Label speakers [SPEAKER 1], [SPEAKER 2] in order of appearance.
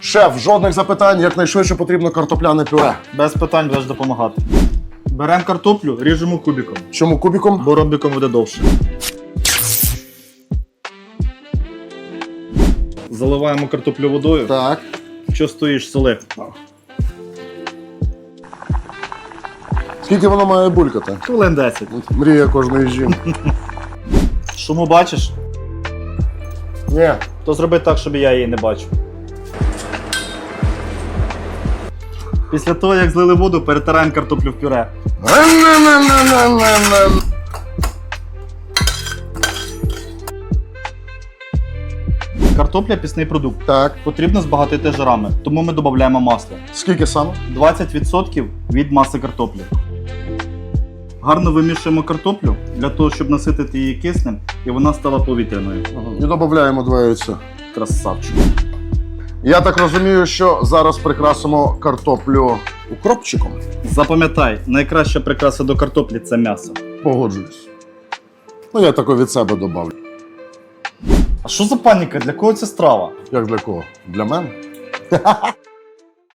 [SPEAKER 1] Шеф, жодних запитань, якнайшвидше потрібно картопляне пюре.
[SPEAKER 2] Без питань будеш допомагати. Беремо картоплю, ріжемо кубиком,
[SPEAKER 1] Чому кубіком?
[SPEAKER 2] бо ромбиком буде довше. Заливаємо картоплю водою.
[SPEAKER 1] Так.
[SPEAKER 2] Що стоїш, соли?
[SPEAKER 1] Скільки воно має булькати?
[SPEAKER 2] Хвилин 10.
[SPEAKER 1] Мрія кожної жінки.
[SPEAKER 2] Шуму бачиш?
[SPEAKER 1] Ні.
[SPEAKER 2] То зроби так, щоб я її не бачив. Після того, як злили воду, перетираємо картоплю в пюре. Картопля пісний продукт.
[SPEAKER 1] Так.
[SPEAKER 2] Потрібно збагатити жирами, тому ми додаємо масло.
[SPEAKER 1] Скільки саме?
[SPEAKER 2] 20% від маси картоплі. Гарно вимішуємо картоплю для того, щоб наситити її киснем і вона стала повітряною.
[SPEAKER 1] І додаємо два яйця.
[SPEAKER 2] Красавчик.
[SPEAKER 1] Я так розумію, що зараз прикрасимо картоплю укропчиком.
[SPEAKER 2] Запам'ятай, найкраща прикраса до картоплі це м'ясо.
[SPEAKER 1] Погоджуюсь. Ну, я тако від себе додавлю.
[SPEAKER 2] А що за паніка? Для кого це страва?
[SPEAKER 1] Як для кого? Для мене?